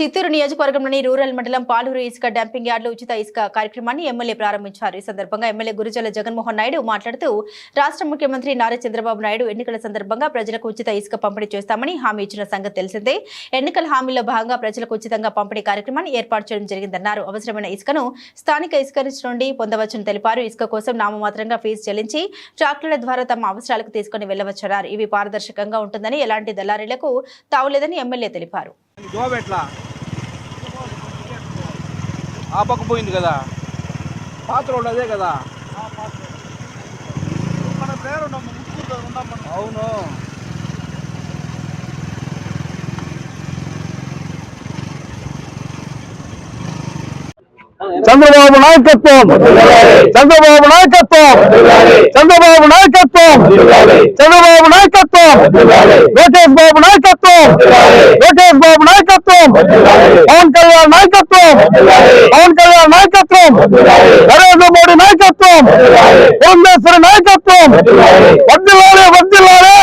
చిత్తూరు నియోజకవర్గంలోని రూరల్ మండలం పాలూరు ఇసుక డంపింగ్ యార్డులో ఉచిత ఇసుక కార్యక్రమాన్ని ఎమ్మెల్యే ప్రారంభించారు. ఈ సందర్భంగా ఎమ్మెల్యే గురుజల జగన్మోహన్ నాయుడు మాట్లాడుతూ రాష్ట్ర ముఖ్యమంత్రి నారా చంద్రబాబు నాయుడు ఎన్నికల సందర్భంగా ప్రజలకు ఉచిత ఇసుక పంపిణీ చేస్తామని హామీ ఇచ్చిన సంగతి తెలిసిందే. ఎన్నికల హామీలో భాగంగా ప్రజలకు ఉచితంగా పంపిణీ కార్యక్రమాన్ని ఏర్పాటు చేయడం జరిగిందన్నారు. అవసరమైన ఇసుకను స్థానిక ఇసుక నుండి పొందవచ్చని తెలిపారు. ఇసుక కోసం నామమాత్రంగా ఫీజు చెల్లించి ట్రాక్టర్ల ద్వారా తమ అవసరాలకు తీసుకుని వెళ్ళవచ్చన్నారు ఇవి పారదర్శకంగా ఉంటుందని ఎలాంటి దళారీలకు తావులేదని ఎమ్మెల్యే తెలిపారు. జోబ్ ఎట్లా? ఆ పక్క పోయింది కదా? పాత రోడ్ అదే కదా? మన పేరు అవును. చంద్రబాబు నాయకత్వం! చంద్రబాబు నాయకత్వం! చంద్రబాబు నాయకత్వం! చంద్రబాబు నాయకత్వం! లోకేష్ బాబు నాయకత్వం! లోకేష్ బాబు నాయకత్వం పవన్ కళ్యాణ్ నాయకత్వం పవన్ కళ్యాణ్ నాయకత్వం నరేంద్ర మోడీ నాయకత్వం పురంధేశ్వరి నాయకత్వం వద్దిల్లాలే వద్దిల్లాలే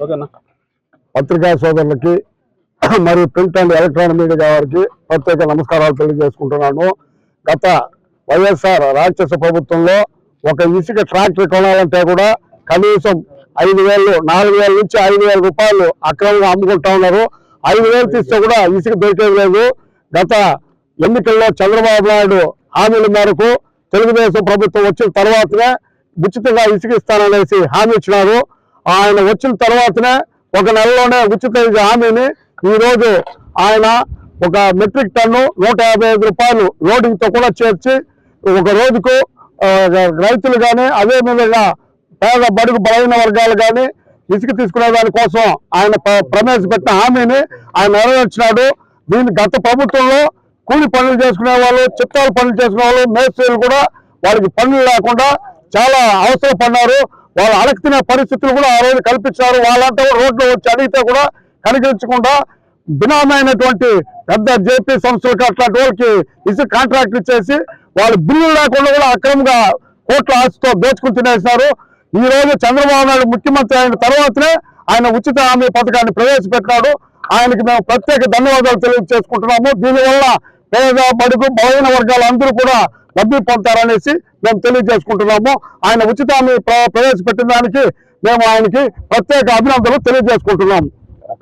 ఓకేనా? పత్రికా సోదరులకి మరియు ప్రింట్ అండ్ ఎలక్ట్రానిక్ మీడియా వారికి ప్రత్యేక నమస్కారాలు తెలియజేసుకుంటున్నాను. గత వైఎస్ఆర్ రాక్షస ప్రభుత్వంలో ఒక ఇసుక ట్రాక్టర్ కొనాలంటే కూడా కనీసం ఐదు వేలు నాలుగు వేల నుంచి ఐదు వేల రూపాయలు అక్రమంగా అమ్ముకుంటా ఉన్నారు. ఐదు వేలు తీస్తే కూడా ఇసుక దొరికేది లేదు. గత ఎన్నికల్లో చంద్రబాబు నాయుడు హామీల మేరకు తెలుగుదేశం ప్రభుత్వం వచ్చిన తర్వాతనే ఉచితంగా ఇసుక ఇస్తాననేసి హామీ ఇచ్చినారు. ఆయన వచ్చిన తర్వాతనే ఒక నెలలోనే ఉచిత హామీని ఈరోజు ఆయన ఒక మెట్రిక్ టన్ను నూట యాభై ఐదు రూపాయలు లోడింగ్తో కూడా చేర్చి ఒక రోజుకు రైతులు కానీ అదే విధంగా పేద బడుగు బలహీన వర్గాలు కానీ ఇసుక తీసుకునే దానికోసం ఆయన ప్రవేశపెట్టిన హామీని ఆయన నెరవేర్చినాడు. దీని గత ప్రభుత్వంలో కూలి పనులు చేసుకునే వాళ్ళు చిత్తాలు పనులు చేసుకునే వాళ్ళు మేస్త్రీలు కూడా వాళ్ళకి పనులు లేకుండా చాలా అవసరపడినారు వాళ్ళు అడగతినే పరిస్థితులు కూడా ఆ రోజు కల్పించారు వాళ్ళంతా కూడా రోడ్లో వచ్చి అడిగితే కూడా కనికరించకుండా బినామైనటువంటి పెద్ద జేపీ సంస్థలకు అట్లాంటి వాళ్ళకి ఇసుక కాంట్రాక్ట్ ఇచ్చేసి వాళ్ళు బిల్లులు లేకుండా కూడా అక్రమంగా కోట్ల ఆస్తితో దోచుకుని తినేసినారు. ఈ రోజు చంద్రబాబు నాయుడు ముఖ్యమంత్రి అయిన తర్వాతనే ఆయన ఉచిత హామీ పథకాన్ని ప్రవేశపెట్టాడు. ఆయనకి మేము ప్రత్యేక ధన్యవాదాలు తెలియజేసుకుంటున్నాము. దీనివల్ల పేద బడుగు బలహీన వర్గాలు అందరూ కూడా లబ్ధి పొందుతారనేసి మేము తెలియజేసుకుంటున్నాము. ఆయన ఉచిత హామీ ప్ర- ప్రవేశపెట్టిన దానికి మేము ఆయనకి ప్రత్యేక అభినందనలు తెలియజేసుకుంటున్నాము.